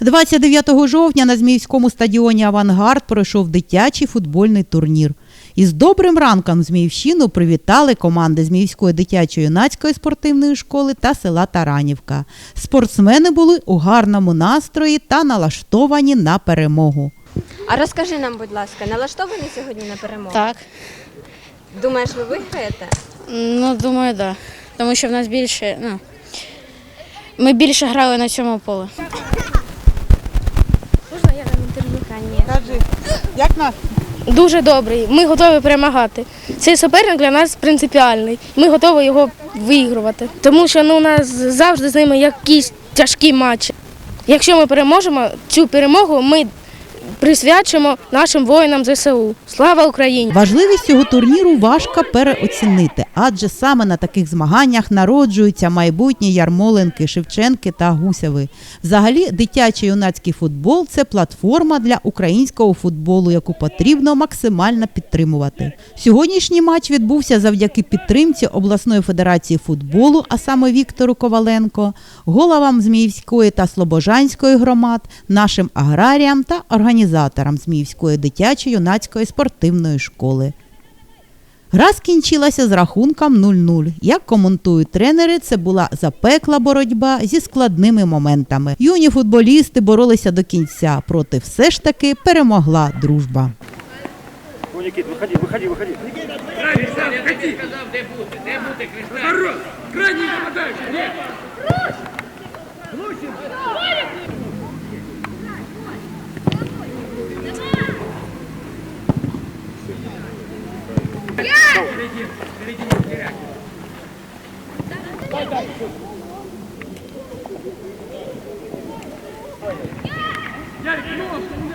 29 жовтня на Зміївському стадіоні Авангард пройшов дитячий футбольний турнір. Із добрим ранком Зміївщину привітали команди Зміївської дитячо-юнацької спортивної школи та села Таранівка. Спортсмени були у гарному настрої та налаштовані на перемогу. А розкажи нам, будь ласка, налаштований сьогодні на перемогу? Так. Думаєш, ви виграєте? Ну, думаю, так. Да. Тому що в нас більше, ну, ми більше грали на цьому полі. Хані? Кажи, як нас? Дуже добрий. Ми готові перемагати. Цей суперник для нас принципіальний. Ми готові його виігрувати. Тому що ну, у нас завжди з ними якісь тяжкі матчі. Якщо ми переможемо, цю перемогу ми присвячимо нашим воїнам ЗСУ. Слава Україні! Важливість цього турніру важко переоцінити, адже саме на таких змаганнях народжуються майбутні Ярмоленки, Шевченки та Гусєви. Взагалі, дитячий юнацький футбол це платформа для українського футболу, яку потрібно максимально підтримувати. Сьогоднішній матч відбувся завдяки підтримці обласної федерації футболу, а саме Віктору Коваленко, головам Зміївської та Слобожанської громад, нашим аграріям та організаторам Зміївської дитячо-юнацької спортивної школи. Гра скінчилася з рахунком 0-0. Як коментують тренери, це була запекла боротьба зі складними моментами. Юні футболісти боролися до кінця, проти все ж таки перемогла дружба. Нікіт, виходи, виходи, виходи. де бути, де бути, Крайній нападаючий! Лучше! Ярик, ну,